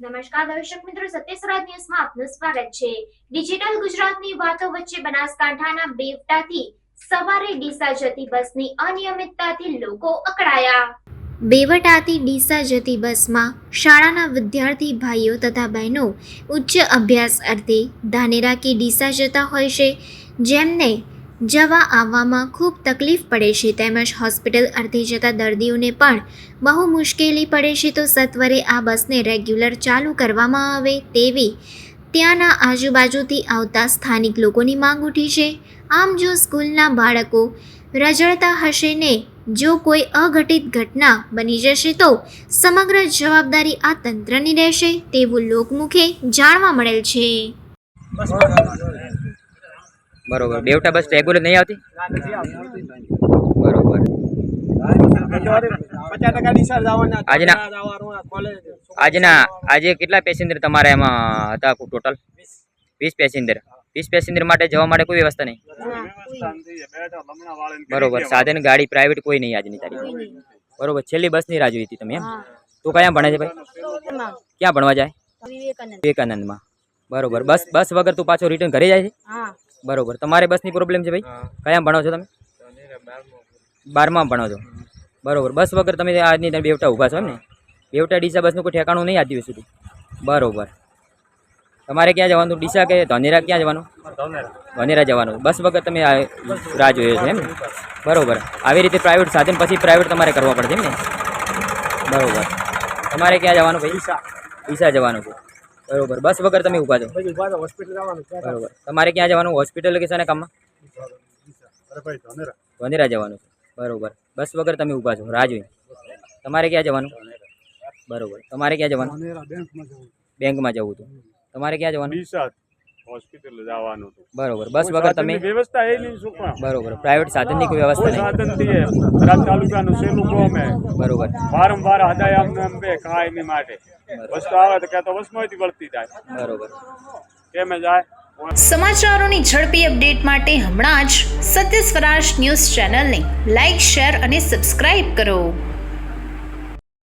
નમસ્કાર, દર્શક મિત્રો સત્યસરાજ ન્યૂઝમાં આપનું સ્વાગત છે. ડિજિટલ ગુજરાતની વાતો વચ્ચે બનાસકાંઠાના બેવટાથી સવારે ડીસા જતી બસની અનિયમિતતાથી લોકો અકળાયા. બેવટાથી ડીસા જતી બસમાં શાળાના વિદ્યાર્થી ભાઈઓ તથા બહેનો ઉચ્ચ અભ્યાસ અર્થે ધાનેરા કે ડીસા જતા હોય છે. જેમને જવા આવવામાં ખૂબ તકલીફ પડે છે તેમજ હોસ્પિટલ અર્થે જતા દર્દીઓને પણ બહુ મુશ્કેલી પડે છે તો સત્વરે આ બસને રેગ્યુલર ચાલુ કરવામાં આવે તેવી ત્યાંના આજુબાજુથી આવતા સ્થાનિક લોકોની માંગ ઉઠી છે. આમ જો સ્કૂલના બાળકો રજળતા હશે ને જો કોઈ અઘટિત ઘટના બની જશે તો સમગ્ર જવાબદારી આ તંત્રની રહેશે તેવું લોકમુખે જાણવા મળેલ છે. બરોબર. બેવટા બસ રેગ્યુલર નહીં આવતી? બરોબર. આજના- આજના આજે કેટલા પેસેન્જર તમારા એમાં હતા ટોટલ વીસ પેસેન્જર. વીસ પેસેન્જર માટે જવા માટે કોઈ વ્યવસ્થા નહીં? બરોબર. સાધન ગાડી પ્રાઇવેટ કોઈ નહીં આજની તારીખ. બરોબર. છેલ્લી બસની રાહ જોઈ હતી તમે એમ? તું કયા ભણે છે ભાઈ? ક્યાં ભણવા જાય? વિવેકાનંદમાં. બરોબર. બસ બસ વગર તું પાછો રિટર્ન ઘરે જાય છે? બરોબર. તમારે બસની પ્રોબ્લેમ છે ભાઈ? કયા ભણો છો તમે? બારમાં ભણો. છો. બરોબર. બસ વગર તમે આજની તમે બેવટા ઊભા છો એમ ને? બેવટા ડીસા બસનું કોઈ ઠેકાણું નહીં આજ દિવસ સુધી. બરોબર. તમારે ક્યાં જવાનું? ડીસા કે ધનેરા ક્યાં જવાનું? ધનેરા જવાનું. બસ વગર તમે રાહ જોઈએ છો એમ ને? બરોબર. આવી રીતે પ્રાઇવેટ સાધન પછી પ્રાઇવેટ તમારે કરવા પડશે એમ ને? બરોબર. તમારે ક્યાં જવાનું ભાઈ? ડીસા જવાનું છે. બરોબર. બસ વગર તમે ઊભા છો છે બરોબર. તમારે ક્યાં જવાનું? હોસ્પિટલ કે શાના કામમાં? વંદેરા જવાનું છે. બરોબર. બસ વગર તમે ઊભા છો. રાહ જોઈ તમારે ક્યાં જવાનું? બરોબર. તમારે ક્યાં જવાનું? બેંકમાં જવું. હતું તમારે ક્યાં જવાનું? હોસ્પિટલ જવાનું હતું. બરોબર. બસ વગર તમે વ્યવસ્થા એ નહીં શું કામ બરોબર. પ્રાઇવેટ સાધનની કોઈ વ્યવસ્થા નહીં? સાધનથી થરાદ તાલુકાનું સેલું ગામ હે બરોબર. વારંવાર હદાય અમને આમ બે કાયમી માટે. વસ્તુ આવે તો કે તો વસમાંથી વળતી જાય. બરોબર. કેમે જાય? સમાચારોની ઝડપી અપડેટ માટે હમણાં જ સત્ય સ્વરાજ ન્યૂઝ ચેનલને લાઇક શેર અને સબસ્ક્રાઇબ કરો.